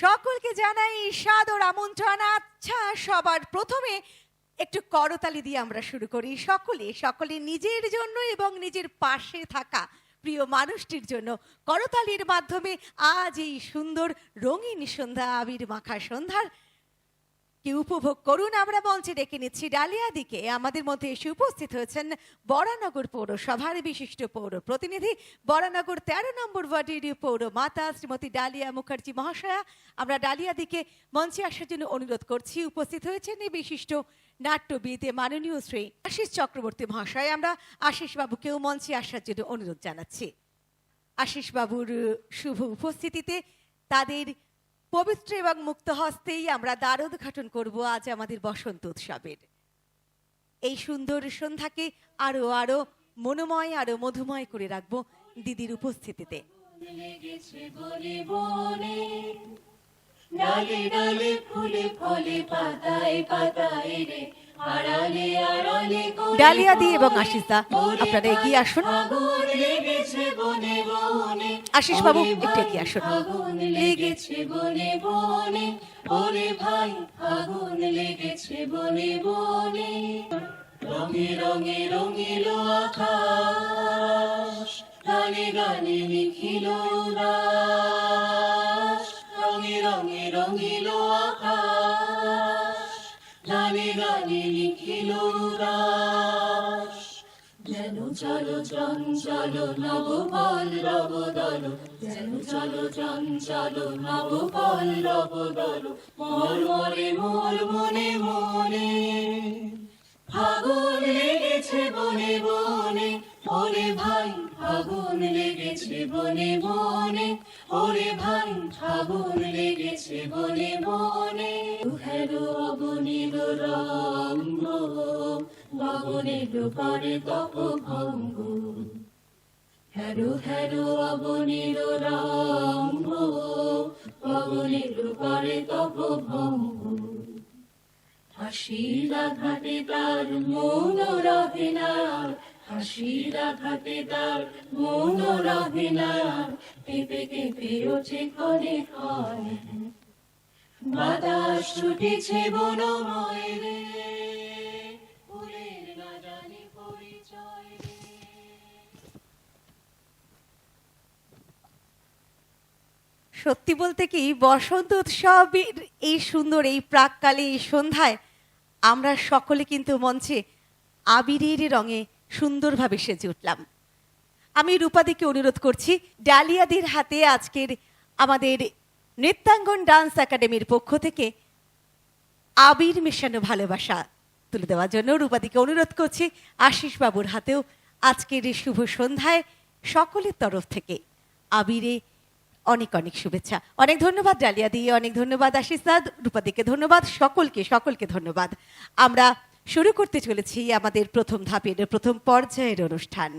সকলকে জানাই সাদর আমন্ত্রণ। আচ্ছা সবার প্রথমে একটু করতালি দিয়ে আমরা শুরু করি। সকলে সকলে নিজের জন্য এবং নিজের পাশে থাকা প্রিয় মানুষটির জন্য করতালির মাধ্যমে আজ এই সুন্দর রঙিন সন্ধ্যা, আবির মাখা সন্ধ্যার কি উপভোগ করুন, আমরা মঞ্চে ডেকে নিচ্ছি ডালিয়া দিকে। আমাদের মধ্যে এসে উপস্থিত হয়েছেন বরানগর পৌরসভার বিশিষ্ট পৌর প্রতিনিধি। বরানগর তেরো নম্বর ওয়ার্ডের পৌর মাতা শ্রীমতী ডালিয়া মুখার্জি মহাশয়া। আমরা ডালিয়া দিকে মঞ্চে আসার জন্য অনুরোধ করছি, উপস্থিত হয়েছেন এই বিশিষ্ট নাট্যবিদ মাননীয় শ্রী আশিস চক্রবর্তী মহাশয়। আমরা আশিস বাবুকেও মঞ্চে আসার জন্য অনুরোধ জানাচ্ছি। আশিস বাবুর শুভ উপস্থিতিতে তাদের পবিত্র এবং মুক্ত হস্তেই আমরা দ্বার উদ্ঘাটন করব আজ আমাদের বসন্ত উৎসবের। এই সুন্দর সন্ধ্যাকে আরও আরও মনোময়, আরও মধুময় করে রাখব দিদির উপস্থিতিতে। ডালে ডালে ফুলে ফলে পাতায় পাতায় রে ডালিয়া দি এবং আশিস আপনারা এগিয়ে আসুন। আশিস বাবু, একটু এগিয়ে আসুন। লেগেছে বনে বনে। ওরে ভাই আগুন লেগেছে বনে বনে। রঙে রঙে রঙিল আকাশ গানে গানে রঙে রঙে রঙিল আকাশ। উদাস যেন চলো চঞ্চল নব রব দল যেন চলো চঞ্চল নব রব দল মোর মরে মোর মনে মনে ফাগুন লেগেছে বনে বনে, ওরে ভাই ফাগুন লেগেছে বনে বনে। হ্যালো অবনীর রঙ্গ গগনের করে তপ ভঙ্গ হ্যারো হ্যারো অবনীর রঙ্গ গগনের করে তপ ভঙ্গ হাসির তার মন রহে না তার মন রহে না কেঁপে কেঁপে ওঠে বাতাস ছুটেছে বনময় রে। সত্যি বলতে কি, বসন্ত উৎসবের এই সুন্দর এই প্রাককালে এই সন্ধ্যায় আমরা সকলে কিন্তু মঞ্চে আবিরের রঙে সুন্দরভাবে সেজে উঠলাম। আমি রূপাদিকে অনুরোধ করছি, ডালিয়াদের হাতে আজকের আমাদের নৃত্যাঙ্গন ডান্স একাডেমির পক্ষ থেকে আবির মেশানো ভালোবাসা তুলে দেওয়ার জন্য রূপাদিকে অনুরোধ করছি আশিস বাবুর হাতেও আজকের এই শুভ সন্ধ্যায় সকলের তরফ থেকে আবিরে অনেক অনেক শুভেচ্ছা। অনেক ধন্যবাদ ডালিয়া দিয়ে অনেক ধন্যবাদ আশিস দাদ রূপাদিকে ধন্যবাদ, সকলকে সকলকে ধন্যবাদ। আমরা শুরু করতে চলেছি আমাদের প্রথম ধাপের প্রথম পর্যায়ের অনুষ্ঠান।